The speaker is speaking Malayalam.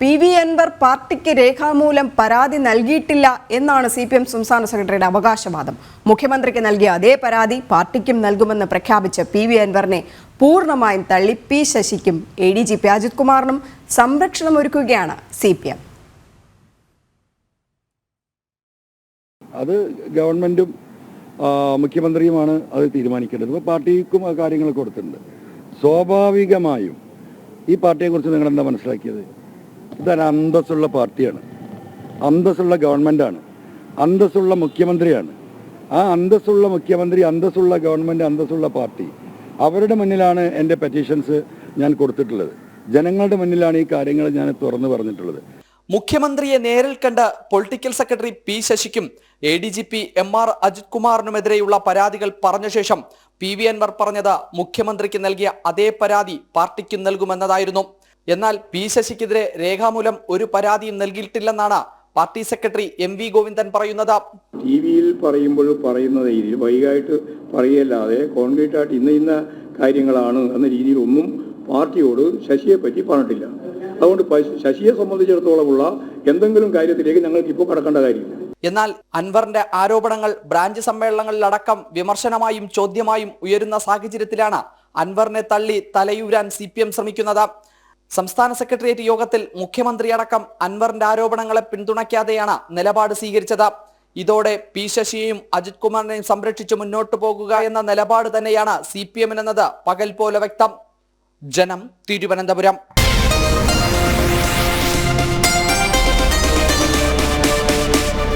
പി വി അൻവർ പാർട്ടിക്ക് രേഖാമൂലം പരാതി നൽകിയിട്ടില്ല എന്നാണ് സി പി എം സംസ്ഥാന സെക്രട്ടറിയുടെ അവകാശവാദം. മുഖ്യമന്ത്രിക്ക് നൽകിയ അതേ പരാതി പാർട്ടിക്കും നൽകുമെന്ന് പ്രഖ്യാപിച്ച പി വി അൻവറിനെ പൂർണമായും തള്ളി P ശശിക്കും A D G P Ajith കുമാറിനും സംരക്ഷണം ഒരുക്കുകയാണ് സി പി എം. അത് ഗവൺമെന്റും മുഖ്യമന്ത്രിയുമാണ് അത് തീരുമാനിക്കേണ്ടത്. ഇപ്പോൾ പാർട്ടിക്കും കാര്യങ്ങൾ കൊടുത്തിട്ടുണ്ട്. സ്വാഭാവികമായും ഈ പാർട്ടിയെക്കുറിച്ച് നിങ്ങൾ എന്താ മനസ്സിലാക്കിയത്? ഇതൊരു അന്തസ്സുള്ള പാർട്ടിയാണ്. അന്തസ്സുള്ള ഗവൺമെന്റാണ് അന്തസ്സുള്ള മുഖ്യമന്ത്രിയാണ്. ആ അന്തസ്സുള്ള മുഖ്യമന്ത്രി അന്തസ്സുള്ള ഗവൺമെന്റ് അന്തസ്സുള്ള പാർട്ടി. അവരുടെ മുന്നിലാണ് എന്റെ പെറ്റീഷൻസ് ഞാൻ കൊടുത്തിട്ടുള്ളത്. ജനങ്ങളുടെ മുന്നിലാണ് ഈ കാര്യങ്ങൾ ഞാൻ തുറന്നു പറഞ്ഞിട്ടുള്ളത്. മുഖ്യമന്ത്രിയെ നേരിൽ കണ്ട political secretary P ശശിക്കും A D G P M R Ajith കുമാറിനുമെതിരെയുള്ള പരാതികൾ പറഞ്ഞ ശേഷം പി വി അൻവർ പറഞ്ഞത് മുഖ്യമന്ത്രിക്ക് നൽകിയ അതേ പരാതി പാർട്ടിക്കും നൽകുമെന്നതായിരുന്നു. എന്നാൽ പി ശശിക്കെതിരെ രേഖാമൂലം ഒരു പരാതിയും നൽകിയിട്ടില്ലെന്നാണ് party secretary M V Govindan പറയുന്നത്. ടി വിയിൽ പറയുമ്പോൾ പറയുന്ന രീതിയിൽ വൈകായിട്ട് പറയല്ലാതെ കോൺക്രീറ്റ് ആയിട്ട് ഇന്ന ഇന്ന കാര്യങ്ങളാണ് എന്ന രീതിയിൽ ഒന്നും പാർട്ടിയോട് ശശിയെ പറ്റി പറഞ്ഞിട്ടില്ല. അതുകൊണ്ട് ശശിയെ സംബന്ധിച്ചിടത്തോളമുള്ള എന്തെങ്കിലും കാര്യത്തിലേക്ക് ഞങ്ങൾക്ക് ഇപ്പോൾ കടക്കേണ്ട കാര്യമില്ല. എന്നാൽ അൻവറിന്റെ ആരോപണങ്ങൾ ബ്രാഞ്ച് സമ്മേളനങ്ങളിലടക്കം വിമർശനമായും ചോദ്യമായും ഉയരുന്ന സാഹചര്യത്തിലാണ് അൻവറിനെ തള്ളി തലയൂരാൻ സി പി എം ശ്രമിക്കുന്നത്. സംസ്ഥാന സെക്രട്ടേറിയറ്റ് യോഗത്തിൽ മുഖ്യമന്ത്രി അടക്കം അൻവറിന്റെ ആരോപണങ്ങളെ പിന്തുണയ്ക്കാതെയാണ് നിലപാട് സ്വീകരിച്ചത്. ഇതോടെ പി ശശിയെയും അജിത് കുമാറിനെയും സംരക്ഷിച്ച് മുന്നോട്ടു പോകുക എന്ന നിലപാട് തന്നെയാണ് സി പി എമ്മിനെന്നത്. പകൽ പോലെ വ്യക്തം. ജനം തിരുവനന്തപുരം.